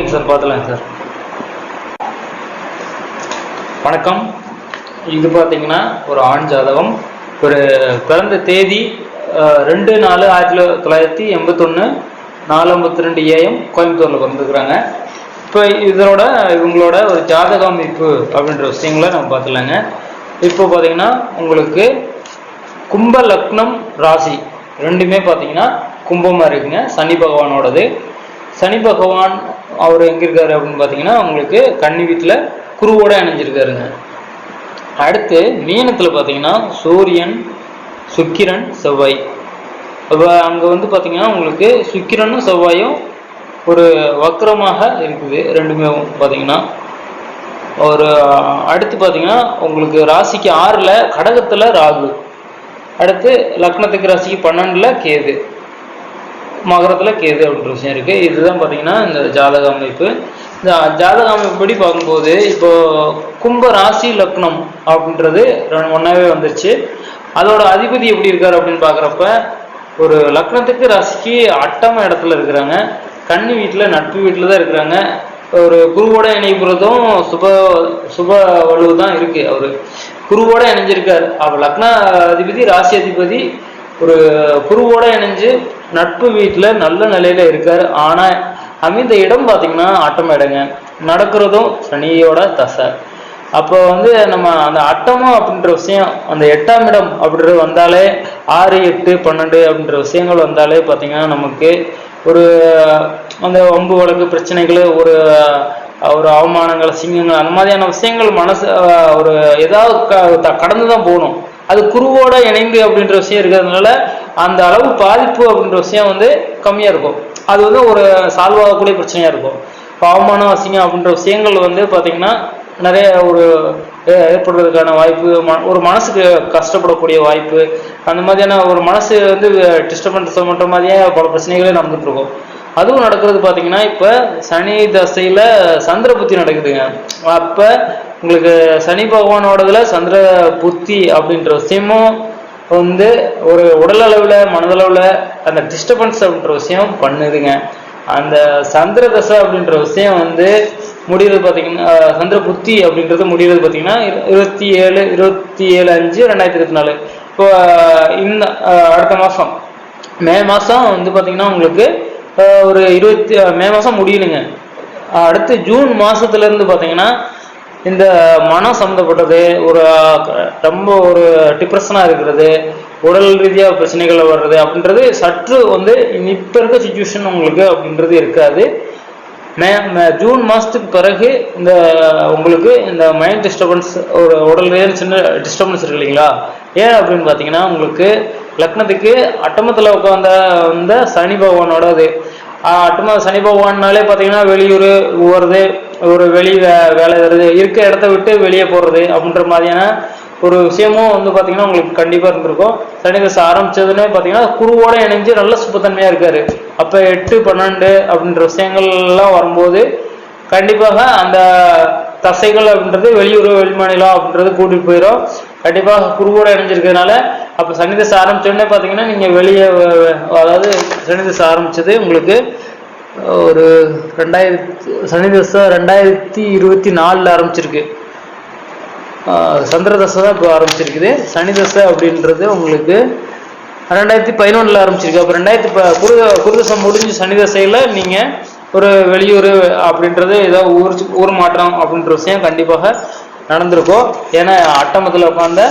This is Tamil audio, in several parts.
ஓகேங்க சார் பார்த்துலாங்க சார். வணக்கம். இது பார்த்தீங்கன்னா ஒரு ஆண் ஜாதகம். ஒரு பிறந்த தேதி ரெண்டு நாலு ஆயிரத்தி தொள்ளாயிரத்தி எண்பத்தொன்று நாலு ஐம்பத்தி ரெண்டு ஏஎம் கோயம்புத்தூரில் பிறந்துக்கிறாங்க இப்போ இதனோட இவங்களோட ஒரு ஜாதக அமைப்பு அப்படின்ற விஷயங்களை நம்ம பார்த்துலாங்க இப்போ பார்த்தீங்கன்னா உங்களுக்கு கும்ப லக்னம் ராசி ரெண்டுமே பார்த்தீங்கன்னா கும்பமாக இருக்குங்க. சனி பகவானோடது. சனி பகவான் அவர் எங்கே இருக்காரு அப்படின்னு பார்த்தீங்கன்னா உங்களுக்கு கன்னி வீட்டில் குருவோட இணைஞ்சிருக்காருங்க. அடுத்து மீனத்தில் பார்த்தீங்கன்னா சூரியன் சுக்கிரன் செவ்வாய். அப்போ அங்கே வந்து பார்த்தீங்கன்னா உங்களுக்கு சுக்கிரனும் செவ்வாயும் ஒரு வக்கரமாக இருக்குது ரெண்டுமே பார்த்தீங்கன்னா ஒரு அடுத்து பார்த்தீங்கன்னா உங்களுக்கு ராசிக்கு ஆறில் கடகத்தில் ராகு. அடுத்து லக்னத்துக்கு ராசிக்கு பன்னெண்டில் கேது. மகரத்தில் கேது அப்படின்ற விஷயம் இருக்குது இதுதான் பார்த்தீங்கன்னா இந்த ஜாதக அமைப்பு. இந்த ஜாதக அமைப்புப்படி பார்க்கும்போது இப்போ கும்ப ராசி லக்னம் அப்படின்றது ரெண்டு ஒன்றாவே வந்துருச்சு. அதோட அதிபதி எப்படி இருக்கார் அப்படின்னு பார்க்குறப்ப ஒரு லக்னத்துக்கு ராசிக்கு அட்டம இடத்துல இருக்கிறாங்க. கன்னி வீட்டில் நட்பு வீட்டில் தான் இருக்கிறாங்க. ஒரு குருவோட இணைப்புறதும் சுப சுப வலுவு தான் இருக்குது அவர். குருவோட இணைஞ்சிருக்கார். அவர் லக்ன அதிபதி ராசி அதிபதி ஒரு குருவோட இணைஞ்சு நட்பு வீட்டில் நல்ல நிலையில இருக்காரு. ஆனா அமைந்த இடம் பார்த்தீங்கன்னா ஆட்டம் இடங்க நடக்கிறதும் சனியோட தசை. அப்போ வந்து நம்ம அந்த அட்டமம் அப்படின்ற விஷயம் அந்த எட்டாம் இடம் அப்படின்றது வந்தாலே ஆறு எட்டு பன்னெண்டு அப்படின்ற விஷயங்கள் வந்தாலே பார்த்தீங்கன்னா நமக்கு ஒரு அந்த வம்பு வழக்கு பிரச்சனைகள் ஒரு ஒரு அவமானங்கள் சிங்கங்கள் அந்த மாதிரியான விஷயங்கள் மனசு ஒரு ஏதாவது க- கடந்து தான் போகணும். அது குருவோட இணைந்து அப்படின்ற விஷயம் இருக்கிறதுனால அந்த அளவு பாதிப்பு அப்படின்ற விஷயம் வந்து கம்மியாக இருக்கும். அது வந்து ஒரு சால்வ் ஆகக்கூடிய பிரச்சனையாக இருக்கும். இப்போ அவமானம் அசிங்கம் அப்படின்ற விஷயங்கள் வந்து பார்த்திங்கன்னா நிறைய ஒரு ஏற்படுறதுக்கான வாய்ப்பு ம- ஒரு மனசுக்கு கஷ்டப்படக்கூடிய வாய்ப்பு அந்த மாதிரியான ஒரு மனசு வந்து டிஸ்டர்பன்ஸ் பண்ணுற மாதிரியே பல பிரச்சனைகளே நடந்துட்டு இருக்கும். அதுவும் நடக்கிறது பார்த்தீங்கன்னா இப்போ சனி தசையில் சந்திர புத்தி நடக்குதுங்க. அப்போ உங்களுக்கு சனி பகவானோடதுல சந்திர புத்தி அப்படின்ற விஷயமும் வந்து ஒரு உடல் அளவில் மனதளவில் அந்த டிஸ்டர்பன்ஸ் அப்படின்ற விஷயம் பண்ணுதுங்க. அந்த சந்திர தசை அப்படின்ற விஷயம் வந்து முடிகிறது பார்த்தீங்கன்னா சந்திர புத்தி அப்படின்றது முடிகிறது பார்த்தீங்கன்னா இருபத்தி ஏழு இருபத்தி ஏழு அஞ்சு ரெண்டாயிரத்தி இருபத்தி நாலு. இப்போ இந்த அடுத்த மாதம் மே மாதம் வந்து பார்த்தீங்கன்னா உங்களுக்கு ஒரு இருபத்தி மே மாதம் முடியணுங்க. அடுத்து ஜூன் மாதத்துலேருந்து பார்த்தீங்கன்னா இந்த மனம் சம்மந்தப்பட்டது ஒரு ரொம்ப ஒரு டிப்ரெஷனாக இருக்கிறது உடல் ரீதியாக பிரச்சனைகள் வர்றது அப்படின்றது சற்று வந்து இப்போ இருக்க சுச்சுவேஷன் உங்களுக்கு அப்படின்றது இருக்காது. மே மே- ஜூன் மாதத்துக்கு பிறகு இந்த உங்களுக்கு இந்த மைண்ட் டிஸ்டர்பன்ஸ் ஒரு உடல் ரீதியான சின்ன டிஸ்டர்பன்ஸ் இருக்கு இல்லைங்களா? ஏன் அப்படின்னு பார்த்தீங்கன்னா உங்களுக்கு லக்னத்துக்கு அட்டமத்தில் உட்காந்த வந்த சனி பகவானோட அது ஆஹ் சனி பகவான்னாலே பார்த்தீங்கன்னா வெளியூர் போகிறது ஒரு வெளி வே வேலை வருது இருக்க இடத்த விட்டு வெளியே போகிறது அப்படின்ற மாதிரியான ஒரு விஷயமும் வந்து பார்த்தீங்கன்னா உங்களுக்கு கண்டிப்பாக இருந்திருக்கும். சனி தசை ஆரம்பிச்சதுன்னே பார்த்தீங்கன்னா குருவோட இணைஞ்சு நல்ல சுபத்தன்மையாக இருக்கார். அப்போ எட்டு பன்னெண்டு அப்படின்ற விஷயங்கள்லாம் வரும்போது கண்டிப்பாக அந்த தசைகள் அப்படின்றது வெளியூர் வெளிமாநிலம் அப்படின்றது கூட்டிகிட்டு போயிடும் கண்டிப்பாக குருவோட இணைஞ்சிருக்கிறதுனால அப்போ சனி தசை ஆரம்பிச்சோடனே பார்த்தீங்கன்னா நீங்கள் வெளியே அதாவது சனி ஆரம்பித்தது உங்களுக்கு ஒரு ரெண்டாயிரத்தி சனி தசை ரெண்டாயிரத்தி இருபத்தி நாலில் ஆரம்பிச்சிருக்கு. சந்திரதசை சந்திர தசை தான் இப்போ ஆரம்பிச்சிருக்குது. சனி தசை அப்படின்றது உங்களுக்கு ரெண்டாயிரத்தி பதினொன்றில் ஆரம்பிச்சிருக்கு. அப்போ ரெண்டாயிரத்தி ப குரு குருதசை முடிஞ்சு சனி தசையில் நீங்கள் ஒரு வெளியூர் அப்படின்றது ஏதோ ஊர் ஊர் மாற்றம் அப்படின்ற விஷயம் கண்டிப்பாக நடந்திருக்கும் ஏன்னா அட்டமத்தில் உட்காந்த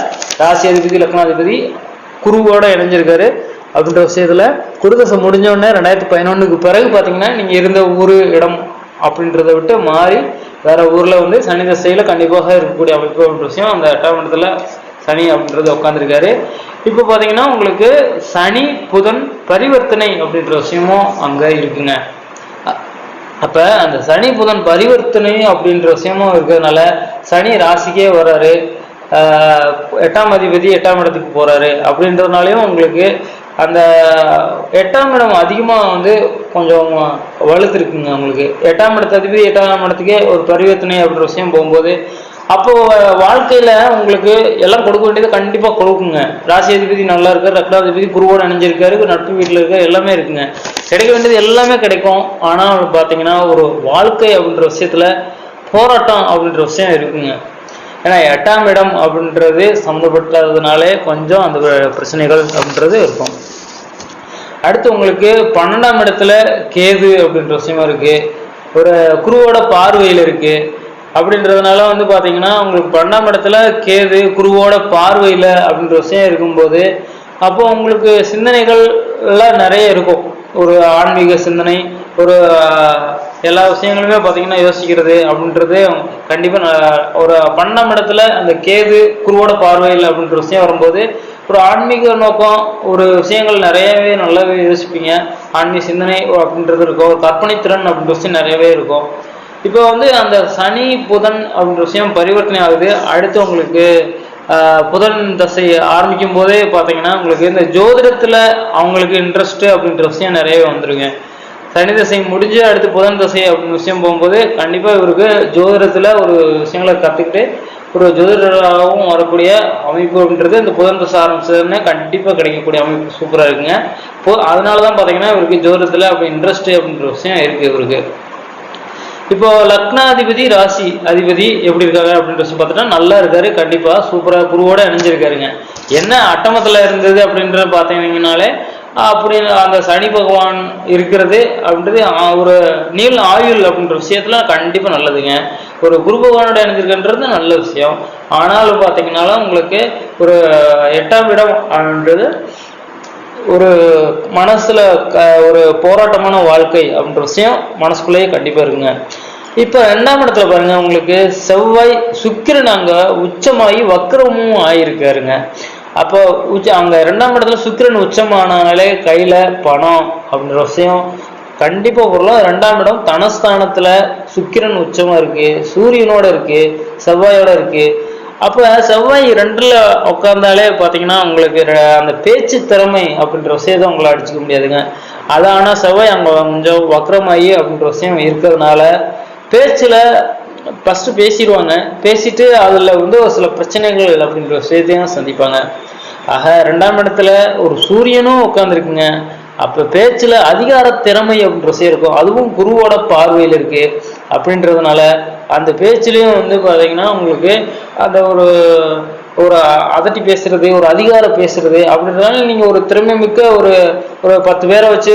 ராசி அதிபதி லக்னாதிபதி குருவோட இணைஞ்சிருக்காரு. அப்படின்ற விஷயத்தில் குருதசை முடிஞ்ச உடனே ரெண்டாயிரத்தி பதினொன்றுக்கு பிறகு பார்த்தீங்கன்னா நீங்கள் இருந்த ஊர் இடம் அப்படின்றத விட்டு மாறி வேற ஊர்ல வந்து சனி தசையில் கண்டிப்பாக இருக்கக்கூடிய அமைப்பு அப்படின்ற விஷயம் அந்த எட்டாம் இடத்துல சனி அப்படின்றது உட்காந்துருக்காரு இப்போ பார்த்தீங்கன்னா உங்களுக்கு சனி புதன் பரிவர்த்தனை அப்படின்ற விஷயமும் அங்கே இருக்குங்க. அப்ப அந்த சனி புதன் பரிவர்த்தனை அப்படின்ற விஷயமும் இருக்கிறதுனால சனி ராசிக்கே வர்றாரு. எட்டாம் அதிபதி எட்டாம் இடத்துக்கு போறாரு. அப்படின்றதுனாலையும் உங்களுக்கு அந்த எட்டாம் இடம் அதிகமாக வந்து கொஞ்சம் வலுத்துருக்குங்க உங்களுக்கு. எட்டாம் இடத்து அதிபதி எட்டாம் இடத்துக்கே ஒரு பரிவர்த்தனை அப்படின்ற விஷயம் போகும்போது அப்போ வாழ்க்கையில உங்களுக்கு எல்லாம் கொடுக்க வேண்டியது கண்டிப்பா கொடுக்குங்க. ராசி அதிபதி நல்லா இருக்காரு லக்னாதிபதி குருவோடு அணிஞ்சிருக்காரு நட்பு வீட்டில் இருக்காரு எல்லாமே இருக்குங்க. கிடைக்க வேண்டியது எல்லாமே கிடைக்கும். ஆனால் பார்த்தீங்கன்னா ஒரு வாழ்க்கை அப்படின்ற விஷயத்துல போராட்டம் அப்படின்ற விஷயம் இருக்குங்க. ஏன்னா எட்டாம் இடம் அப்படின்றது சம்மந்தப்பட்டதுனாலே கொஞ்சம் அந்த பிரச்சனைகள் அப்படின்றது இருக்கும். அடுத்து உங்களுக்கு பன்னெண்டாம் இடத்துல கேது அப்படின்ற விஷயமா இருக்கு. ஒரு குருவோட பார்வையில் இருக்குது அப்படின்றதுனால வந்து பார்த்தீங்கன்னா உங்களுக்கு பன்னெண்டாம் இடத்துல கேது குருவோட பார்வையில் அப்படின்ற விஷயம் இருக்கும்போது அப்போ உங்களுக்கு சிந்தனைகள்லாம் நிறைய இருக்கும். ஒரு ஆன்மீக சிந்தனை ஒரு எல்லா விஷயங்களுமே பார்த்தீங்கன்னா யோசிக்கிறது அப்படின்றது கண்டிப்பாக ஒரு பன்னெண்டாம் இடத்துல அந்த கேது குருவோட பார்வையில் அப்படின்ற விஷயம் வரும்போது ஒரு ஆன்மீக நோக்கம் ஒரு விஷயங்கள் நிறையவே நல்லாவே யோசிப்பீங்க. ஆன்மீக சிந்தனை அப்படின்றது இருக்கும். ஒரு கற்பனை திறன் அப்படின்ற விஷயம் நிறையவே இருக்கும். இப்போ வந்து அந்த சனி புதன் அப்படின்ற விஷயம் பரிவர்த்தனை ஆகுது. அடுத்து உங்களுக்கு புதன் தசை ஆரம்பிக்கும் போதே பார்த்தீங்கன்னா உங்களுக்கு இந்த ஜோதிடத்தில் அவங்களுக்கு இன்ட்ரெஸ்ட்டு அப்படின்ற விஷயம் நிறையவே வந்துருங்க. சனி தசை முடிஞ்சு அடுத்து புதன் தசை அப்படின்னு விஷயம் போகும்போது கண்டிப்பாக இவருக்கு ஜோதிடத்தில் ஒரு விஷயங்களை கற்றுக்கிட்டு ஒரு ஜோதிடராகவும் வரக்கூடிய அமைப்பு அப்படின்றது இந்த புதன் தசை ஆரம்பிச்சதுன்னு கண்டிப்பாக கிடைக்கக்கூடிய அமைப்பு சூப்பராக இருக்குங்க. அதனால தான் பார்த்தீங்கன்னா இவருக்கு ஜோதிடத்தில் அப்படி இன்ட்ரெஸ்ட் அப்படின்ற விஷயம் இருக்குது இவருக்கு. இப்போ லக்னாதிபதி ராசி அதிபதி எப்படி இருக்காங்க அப்படின்ற பார்த்துட்டா நல்லா இருக்காரு கண்டிப்பா சூப்பரா குருவோட இணைஞ்சிருக்காருங்க. என்ன அட்டமத்துல இருந்தது அப்படின்றத பார்த்தீங்கன்னாலே அப்படி அந்த சனி பகவான் இருக்கிறது அப்படின்றது ஒரு நீள் ஆயுள் அப்படின்ற விஷயத்துல கண்டிப்பா நல்லதுங்க. ஒரு குரு பகவானோட இணைஞ்சிருக்குன்றது நல்ல விஷயம். ஆனாலும் பார்த்தீங்கன்னாலும் உங்களுக்கு ஒரு எட்டாம் இடம் அப்படின்றது ஒரு மனசுல க- ஒரு போராட்டமான வாழ்க்கை அப்படின்ற விஷயம் மனசுக்குள்ளேயே கண்டிப்பா இருக்குங்க. இப்ப ரெண்டாம் இடத்துல பாருங்க உங்களுக்கு செவ்வாய் சுக்கிரன் அங்க உச்சமாகி வக்ரமும் ஆயிருக்காருங்க. அப்போ உச்ச அங்க ரெண்டாம் இடத்துல சுக்கிரன் உச்சமானாலே கையில பணம் அப்படின்ற விஷயம். கண்டிப்பா பொருளும் ரெண்டாம் இடம் தனஸ்தானத்துல சுக்கிரன் உச்சமா இருக்கு சூரியனோட இருக்கு செவ்வாயோட இருக்கு. அப்போ செவ்வாய் ரெண்டில் உட்காந்தாலே பார்த்தீங்கன்னா உங்களுக்கு அந்த பேச்சு திறமை அப்படின்ற விஷயத்தை உங்களை அடிச்சுக்க முடியாதுங்க. அது ஆனால் செவ்வாய் அங்கே கொஞ்சம் வக்ரமாயி அப்படின்ற விஷயம் இருக்கிறதுனால பேச்சில் ஃபஸ்ட்டு பேசிடுவாங்க. பேசிட்டு அதில் வந்து ஒரு சில பிரச்சனைகள் அப்படின்ற விஷயத்தையும் சந்திப்பாங்க. ஆக ரெண்டாம் இடத்துல ஒரு சூரியனும் உட்காந்துருக்குங்க அப்போ பேச்சில் அதிகார திறமை அப்படின்ற விஷயம் இருக்கும். அதுவும் குருவோட பார்வையில் இருக்குது அப்படின்றதுனால அந்த பேச்சுலேயும் வந்து பார்த்தீங்கன்னா உங்களுக்கு அந்த ஒரு ஒரு அதட்டி பேசுறது ஒரு அதிகாரம் பேசுறது அப்படின்றதுனால நீங்க ஒரு திறமை மிக்க ஒரு ஒரு பத்து பேரை வச்சு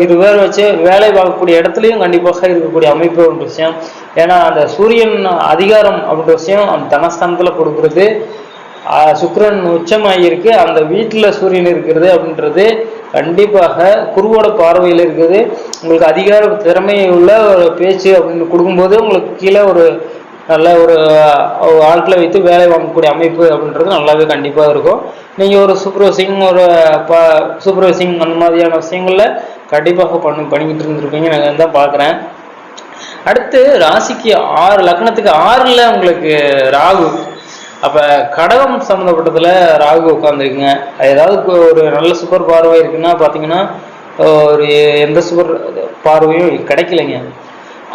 இது பேரை வச்சு வேலை பார்க்கக்கூடிய இடத்துலையும் கண்டிப்பாக இருக்கக்கூடிய அமைப்பு ஒரு விஷயம். ஏன்னா அந்த சூரியன் அதிகாரம் அப்படின்ற விஷயம் அந்த தனஸ்தானத்துல கொடுக்கறது. சுக்கரன் உச்சமாகியிருக்கு அந்த வீட்டுல சூரியன் இருக்கிறது அப்படின்றது கண்டிப்பாக குருவோட பார்வையில் இருக்குது. உங்களுக்கு அதிகார திறமை உள்ள ஒரு பேச்சு அப்படின்னு கொடுக்கும்போது உங்களுக்கு கீழே ஒரு நல்ல ஒரு ஆட்களை வைத்து வேலை வாங்கக்கூடிய அமைப்பு அப்படின்றது நல்லாவே கண்டிப்பாக இருக்கும். நீங்கள் ஒரு சூப்பர்வைசிங் ஒரு ப சூப்பர்வைசிங் அந்த மாதிரியான விஷயங்களில் கண்டிப்பாக பண்ணி பண்ணிக்கிட்டு இருந்திருப்பீங்க. நான் தான் பார்க்குறேன். அடுத்து ராசிக்கு ஆறு லக்னத்துக்கு ஆறில் உங்களுக்கு ராகு. அப்ப கடகம் சம்மந்தப்பட்டதுல ராகு உட்காந்துருக்குங்க ஏதாவது ஒரு நல்ல சூப்பர் பார்வை இருக்குன்னா பாத்தீங்கன்னா ஒரு எந்த சூப்பர் பார்வையும் கிடைக்கலைங்க.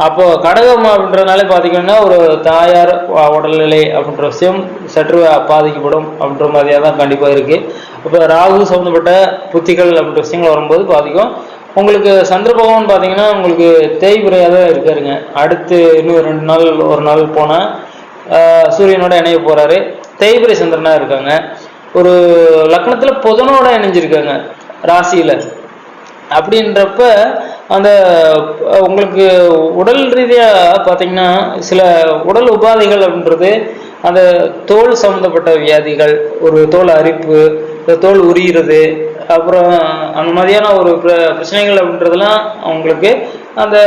அப்போ கடகம் அப்படின்றனாலே பார்த்தீங்கன்னா ஒரு தாயார் உடல்நிலை அப்படின்ற விஷயம் சற்று பாதிக்கப்படும் அப்படின்ற மாதிரியாக தான் கண்டிப்பாக இருக்குது இப்போ ராகு சம்மந்தப்பட்ட புத்திகள் அப்படின்ற விஷயங்கள் வரும்போது பாதிக்கும். உங்களுக்கு சந்திர பகவான் பார்த்தீங்கன்னா உங்களுக்கு தேய்பிரையாக தான் இருக்காருங்க. அடுத்து இன்னும் ரெண்டு நாள் ஒரு நாள் போனால் சூரியனோட இணைய போறாரு. தேய்பிரை சந்திரனா இருக்காங்க. ஒரு லக்னத்துல புதனோட இணைஞ்சிருக்காங்க ராசியில. அப்படின்றப்ப அந்த உங்களுக்கு உடல் ரீதியா பார்த்தீங்கன்னா சில உடல் உபாதைகள் அப்படின்றது அந்த தோல் சம்மந்தப்பட்ட வியாதிகள் ஒரு தோல் அரிப்பு தோல் உரியிறது அப்புறம் அந்த மாதிரியான ஒரு பிர- பிரச்சனைகள் அப்படின்றதெல்லாம் அவங்களுக்கு அந்த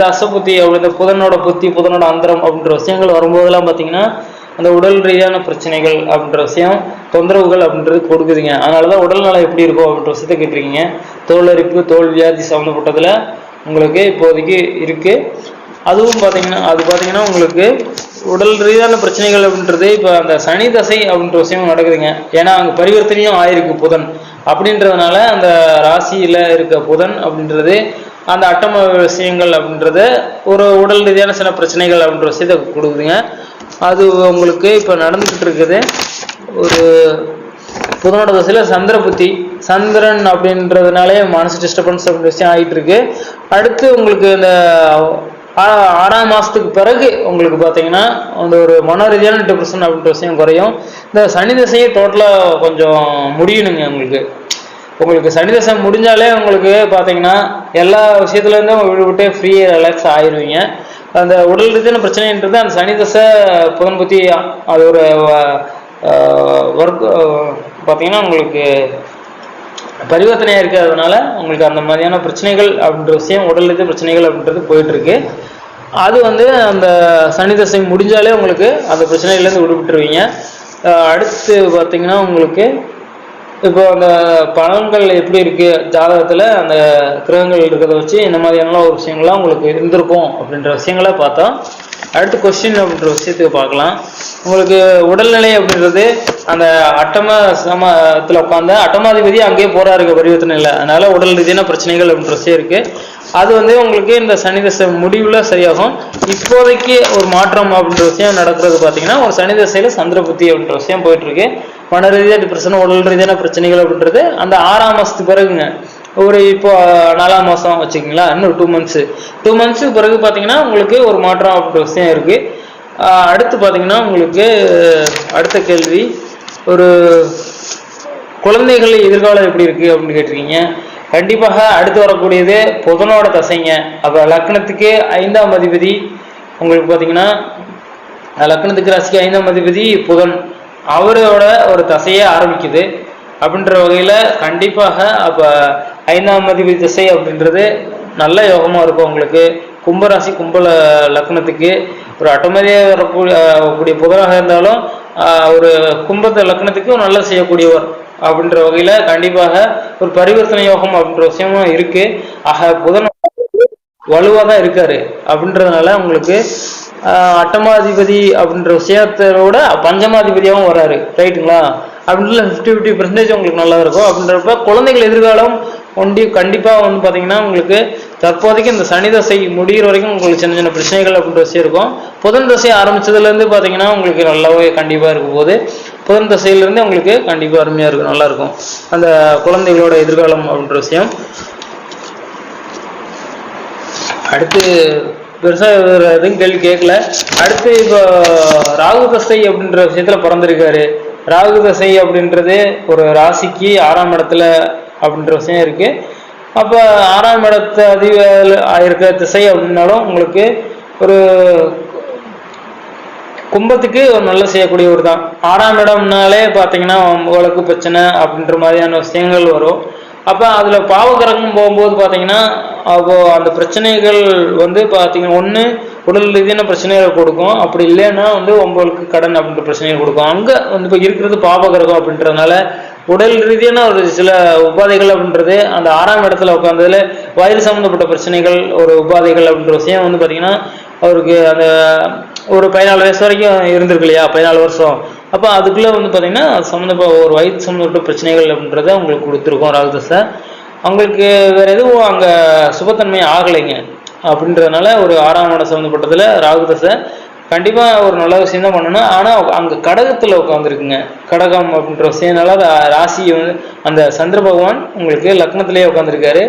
தச புத்தி அப்படி இந்த புதனோட புத்தி புதனோட அந்தரம் அப்படின்ற விஷயங்கள் வரும்போதெல்லாம் பார்த்தீங்கன்னா அந்த உடல் ரீதியான பிரச்சனைகள் அப்படின்ற விஷயம் தொந்தரவுகள் அப்படின்றது கொடுக்குதுங்க. அதனால தான் உடல்நலம் எப்படி இருக்கும் அப்படின்ற விஷயத்த கேட்டிருக்கீங்க. தோல் அரிப்பு தோல் வியாதி சம்மந்தப்பட்டதில் உங்களுக்கு இப்போதைக்கு இருக்கு. அதுவும் பார்த்தீங்கன்னா அது பார்த்தீங்கன்னா உங்களுக்கு உடல் ரீதியான பிரச்சனைகள் அப்படின்றது இப்போ அந்த சனி தசை அப்படின்ற விஷயம் நடக்குதுங்க. ஏன்னா அங்கே பரிவர்த்தனையும் ஆயிருக்கு புதன். அப்படின்றதுனால அந்த ராசியில் இருக்க புதன் அப்படின்றது அந்த அட்டம விஷயங்கள் அப்படின்றது ஒரு உடல் ரீதியான சில பிரச்சனைகள் அப்படின்ற விஷயத்தை கொடுக்குதுங்க. அது உங்களுக்கு இப்போ நடந்துகிட்டு இருக்குது. ஒரு புதனோட தசையில் சந்திர புத்தி சந்திரன் அப்படின்றதுனாலே மனசு டிஸ்டர்பன்ஸ் அப்படின்ற விஷயம் ஆகிட்டு இருக்கு. அடுத்து உங்களுக்கு இந்த ஆ- ஆறாம் மாதத்துக்கு பிறகு உங்களுக்கு பார்த்தீங்கன்னா அந்த ஒரு மன ரீதியான டிப்ரெஷன் அப்படின்ற விஷயம் குறையும். இந்த சனி திசையை டோட்டலாக கொஞ்சம் முடியணுங்க உங்களுக்கு. உங்களுக்கு சனி தசை முடிஞ்சாலே உங்களுக்கு பார்த்தீங்கன்னா எல்லா விஷயத்துலேருந்தும் விடுபட்டு ஃப்ரீயாக ரிலாக்ஸ் ஆயிடுவீங்க அந்த உடல் ரீதியான பிரச்சனைன்றது அந்த சனி தசை புதன் புத்தி அது ஒரு ஒர்க் பார்த்தீங்கன்னா உங்களுக்கு பரிவர்த்தனையாக இருக்கிறதுனால உங்களுக்கு அந்த மாதிரியான பிரச்சனைகள் அப்படின்ற விஷயம் உடல் ரீதியான பிரச்சனைகள் அப்படின்றது போயிட்டுருக்கு. அது வந்து அந்த சனி தசை முடிஞ்சாலே உங்களுக்கு அந்த பிரச்சனைகள்லேருந்து விடுபட்டுருவீங்க. அடுத்து பார்த்தீங்கன்னா உங்களுக்கு இப்போ அந்த பழங்கள் எப்படி இருக்கு? ஜாதகத்தில் அந்த கிரகங்கள் இருக்கிறத வச்சு இந்த மாதிரியான ஒரு விஷயங்கள்லாம் உங்களுக்கு இருந்திருக்கும் அப்படின்ற விஷயங்களை பார்த்தோம். அடுத்து கொஸ்டின் அப்படின்ற விஷயத்துக்கு பார்க்கலாம். உங்களுக்கு உடல்நிலை அப்படின்றது அந்த அட்டம சமத்தில் உட்காந்த அட்டமாதிபதி அங்கேயே போகிறாருக்கு பரிவர்த்தனை இல்லை அதனால உடல் ரீதியான பிரச்சனைகள் அப்படின்ற விஷயம் இருக்கு. அது வந்து உங்களுக்கு இந்த சனி தசை முடிவுல சரியாகும். இப்போதைக்கு ஒரு மாற்றம் அப்படின்ற விஷயம் நடக்கிறது பார்த்தீங்கன்னா ஒரு சனி தசையில சந்திர புத்தி அப்படின்ற விஷயம் போயிட்டு இருக்கு. மன ரீதியாக டிப்ரெஷன் உடல் ரீதியான பிரச்சனைகள் அப்படின்றது அந்த ஆறாம் மாதத்துக்கு பிறகுங்க. ஒரு இப்போ நாலாம் மாதம் வச்சுக்கிங்களா? இன்னும் டூ மந்த்ஸு டூ மந்த்ஸுக்கு பிறகு பார்த்தீங்கன்னா உங்களுக்கு ஒரு மாற்றம் அப்படின்ற விஷயம் இருக்குது அடுத்து பார்த்தீங்கன்னா உங்களுக்கு அடுத்த கேள்வி ஒரு குழந்தைகள் எதிர்காலம் எப்படி இருக்குது அப்படின்னு கேட்டிருக்கீங்க. கண்டிப்பாக அடுத்து வரக்கூடியது புதனோட தசைங்க. அப்போ லக்னத்துக்கு ஐந்தாம் அதிபதி உங்களுக்கு பார்த்தீங்கன்னா லக்னத்துக்கு ராசிக்கு ஐந்தாம் அதிபதி புதன். அவரோட ஒரு தசையே ஆரம்பிக்குது. அப்படின்ற வகையில் கண்டிப்பாக அப்போ ஐந்தாம் அதிபதி திசை அப்படின்றது நல்ல யோகமாக இருக்கும் உங்களுக்கு. கும்பராசி கும்ப லக்னத்துக்கு ஒரு ஆட்டோமேட்டிக்காக வரக்கூடிய கூடிய புதனாக இருந்தாலும் ஒரு கும்பத்தை லக்னத்துக்கு நல்ல செய்யக்கூடியவர் அப்படின்ற வகையில் கண்டிப்பாக ஒரு பரிவர்த்தனை யோகம் அப்படின்ற விஷயமும் இருக்குது ஆக புதன் வலுவாக தான் இருக்காரு. அப்படின்றதுனால உங்களுக்கு அட்டமாதிபதி அப்படின்ற விஷயத்தோட பஞ்சமாதிபதியாகவும் வராரு ரைட்டுங்களா? அப்படின்ற ஃபிஃப்டி ஃபிஃப்டி பர்சன்டேஜ் உங்களுக்கு நல்லா இருக்கும். அப்படின்றப்ப குழந்தைகள் எதிர்காலம் ஒண்டி கண்டிப்பாக வந்து பார்த்தீங்கன்னா உங்களுக்கு தற்போதைக்கு இந்த சனி தசை முடிகிற வரைக்கும் உங்களுக்கு சின்ன சின்ன பிரச்சனைகள் அப்படின்ற விஷயம் இருக்கும். புதன் தசை ஆரம்பிச்சதுலேருந்து பார்த்தீங்கன்னா உங்களுக்கு நல்லாவே கண்டிப்பாக இருக்கும் போது புதன் தசையிலேருந்து உங்களுக்கு கண்டிப்பாக அருமையாக இருக்கும் நல்லாயிருக்கும் அந்த குழந்தைகளோட எதிர்காலம் அப்படின்ற விஷயம். அடுத்து பெருசா எதுவும் கேள்வி கேட்கல. அடுத்து இப்போ ராகு தசை அப்படின்ற விஷயத்துல பிறந்திருக்காரு. ராகு தசை அப்படின்றது ஒரு ராசிக்கு ஆறாம் இடத்துல அப்படின்ற விஷயம் இருக்கு. அப்ப ஆறாம் இடத்து அதிக ஆயிருக்க திசை அப்படின்னாலும் உங்களுக்கு ஒரு கும்பத்துக்கு ஒரு நல்ல செய்யக்கூடியவர் தான். ஆறாம் இடம்னாலே பார்த்தீங்கன்னா உங்களுக்கு பிரச்சனை அப்படின்ற மாதிரியான விஷயங்கள் வரும். அப்போ அதில் பாவகிரகம் போகும்போது பார்த்தீங்கன்னா அப்போது அந்த பிரச்சனைகள் வந்து பார்த்தீங்கன்னா ஒன்று உடல் ரீதியான பிரச்சனைகளை கொடுக்கும். அப்படி இல்லைன்னா வந்து உங்களுக்கு கடன் அப்படின்ற பிரச்சனைகள் கொடுக்கும். அங்கே வந்து இப்போ இருக்கிறது பாவகிரகம் அப்படின்றதுனால உடல் ரீதியான ஒரு சில உபாதைகள் அப்படின்றது அந்த ஆறாம் இடத்துல உட்காந்ததுல வயிறு சம்மந்தப்பட்ட பிரச்சனைகள் ஒரு உபாதைகள் அப்படின்ற விஷயம் வந்து பார்த்தீங்கன்னா அவருக்கு அந்த ஒரு பதினாலு வயசு வரைக்கும் இருந்திருக்கு இல்லையா? பதினாலு வருஷம். அப்போ அதுக்குள்ளே வந்து பார்த்தீங்கன்னா சம்மந்தப்ப ஒரு வயிற்று சம்மந்தப்பட்ட பிரச்சனைகள் அப்படின்றத உங்களுக்கு கொடுத்துருக்கோம் ராகுதசை அவங்களுக்கு வேறு எதுவும் அங்கே சுபத்தன்மை ஆகலைங்க. அப்படின்றதுனால ஒரு ஆறாம் இடம் சம்மந்தப்பட்டதில் ராகுதசை கண்டிப்பாக ஒரு நல்ல விஷயம் தான் பண்ணணும். ஆனால் அங்கே கடகத்தில் உட்காந்துருக்குங்க கடகம் அப்படின்ற விஷயம்னால ராசி வந்து அந்த சந்திர பகவான் உங்களுக்கு லக்னத்திலேயே உட்காந்துருக்காரு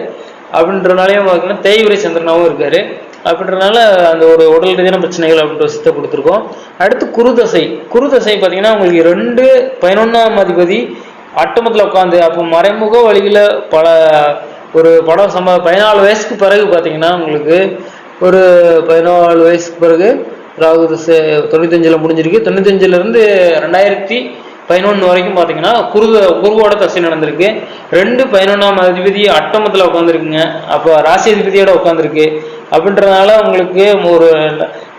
அப்படின்றனாலையும் பார்த்தீங்கன்னா தேய்விரை சந்திரனாகவும் இருக்காரு. அப்படின்றனால அந்த ஒரு உடல் ரீதியான பிரச்சனைகள் அப்படின்ற சித்த கொடுத்துருக்கோம் அடுத்து குருதசை. குருதசை பார்த்தீங்கன்னா உங்களுக்கு ரெண்டு பதினொன்றாம் அதிபதி அட்டமத்தில் உட்காந்து அப்போ மறைமுக வழியில் பல ஒரு படம் சம்ப பதினாலு வயசுக்கு பிறகு பார்த்தீங்கன்னா உங்களுக்கு ஒரு பதினாலு வயசுக்கு பிறகு ராகு தசை தொண்ணூத்தஞ்சில் முடிஞ்சிருக்கு. தொண்ணூத்தஞ்சிலேருந்து ரெண்டாயிரத்தி பதினொன்று வரைக்கும் பார்த்தீங்கன்னா குருத குருவோட தசை நடந்திருக்கு. ரெண்டு பதினொன்றாம் அதிபதி அட்டமத்தில் உட்காந்துருக்குங்க அப்போ ராசி அதிபதியோட உட்காந்துருக்கு அப்படின்றதுனால உங்களுக்கு ஒரு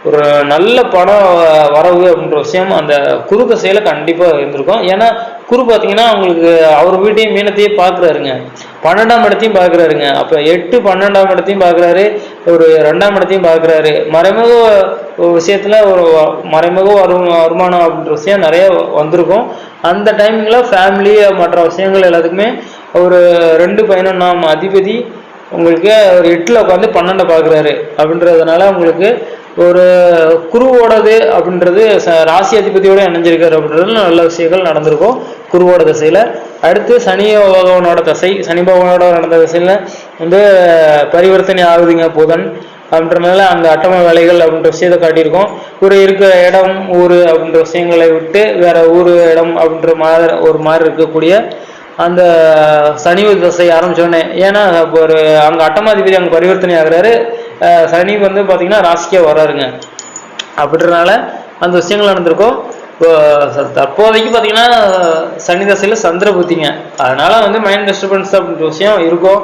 ஒரு நல்ல படம் வரவு அப்படின்ற விஷயம் அந்த குரு செயலை கண்டிப்பாக இருந்திருக்கும். ஏன்னா குரு பார்த்தீங்கன்னா உங்களுக்கு அவர் வீட்டையும் மீனத்தையும் பார்க்குறாருங்க பன்னெண்டாம் இடத்தையும் பார்க்குறாருங்க அப்போ எட்டு பன்னெண்டாம் இடத்தையும் பார்க்குறாரு ஒரு ரெண்டாம் இடத்தையும் பார்க்குறாரு மறைமுக ஒரு ஒரு மறைமுக வரு வருமானம் அப்படின்ற விஷயம் நிறைய வந்திருக்கும். அந்த டைமிங்கில் ஃபேமிலி மற்ற விஷயங்கள் எல்லாத்துக்குமே ஒரு ரெண்டு பதினொன்றாம் அதிபதி உங்களுக்கு ஒரு எட்டில் உட்காந்து பன்னெண்டை பார்க்குறாரு. அப்படின்றதுனால உங்களுக்கு ஒரு குருவோடது அப்படின்றது ராசி அதிபதியோட இணைஞ்சிருக்காரு அப்படின்றது நல்ல விஷயங்கள் நடந்திருக்கும் குருவோட தசையில். அடுத்து சனி பகவானோட தசை சனி பகவானோட நடந்த திசையில் வந்து பரிவர்த்தனை ஆகுதுங்க புதன். அப்படின்றனால அந்த அட்டமை வேலைகள் அப்படின்ற விஷயத்தை காட்டியிருக்கோம். ஒரு இருக்கிற இடம் ஊர் அப்படின்ற விஷயங்களை விட்டு வேற ஊர் இடம் அப்படின்ற மாதிரி ஒரு மாதிரி இருக்கக்கூடிய அந்த சனி தசை ஆரம்பிச்சோடனே ஏன்னா இப்போ ஒரு அங்கே அட்டமாதிபதி அங்கே பரிவர்த்தனை ஆகுறாரு. சனி வந்து பார்த்தீங்கன்னா ராசிக்கே வராருங்க அப்படின்றனால அந்த விஷயங்கள் நடந்திருக்கும். இப்போ தற்போதைக்கு பார்த்தீங்கன்னா சனி தசையில் சந்திர புத்திங்க. அதனால வந்து மைண்ட் டிஸ்டர்பன்ஸ் அப்படின்ற விஷயம் இருக்கும்.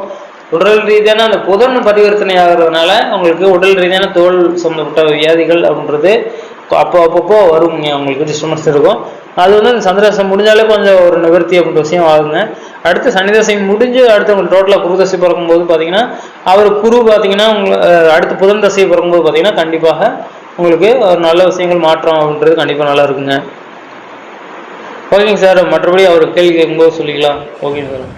உடல் ரீதியான அந்த புதன் பரிவர்த்தனை ஆகுறதுனால உங்களுக்கு உடல் ரீதியான தோல் சம்மந்தப்பட்ட வியாதிகள் அப்படின்றது அப்போ அப்பப்போ வருங்க உங்களுக்கு டிஸ்டர்பன்ஸ் இருக்கும். அது வந்து அந்த சந்திராசம் முடிஞ்சாலே கொஞ்சம் ஒரு நிவர்த்தி அப்படின்ற விஷயம் ஆகுங்க. அடுத்து சனிதசை முடிஞ்சு அடுத்து உங்களுக்கு டோட்டலாக குரு தசை பிறக்கும்போது பார்த்தீங்கன்னா அவர் குரு பார்த்தீங்கன்னா உங்களுக்கு அடுத்து புதன் தசை பிறக்கும்போது பார்த்தீங்கன்னா கண்டிப்பாக உங்களுக்கு ஒரு நல்ல விஷயங்கள் மாற்றம் அப்படின்றது கண்டிப்பாக நல்லா இருக்குங்க. ஓகேங்க சார் மற்றபடி அவர் கேள்வி கேட்கும்போது சொல்லிக்கலாம். ஓகேங்க சார்.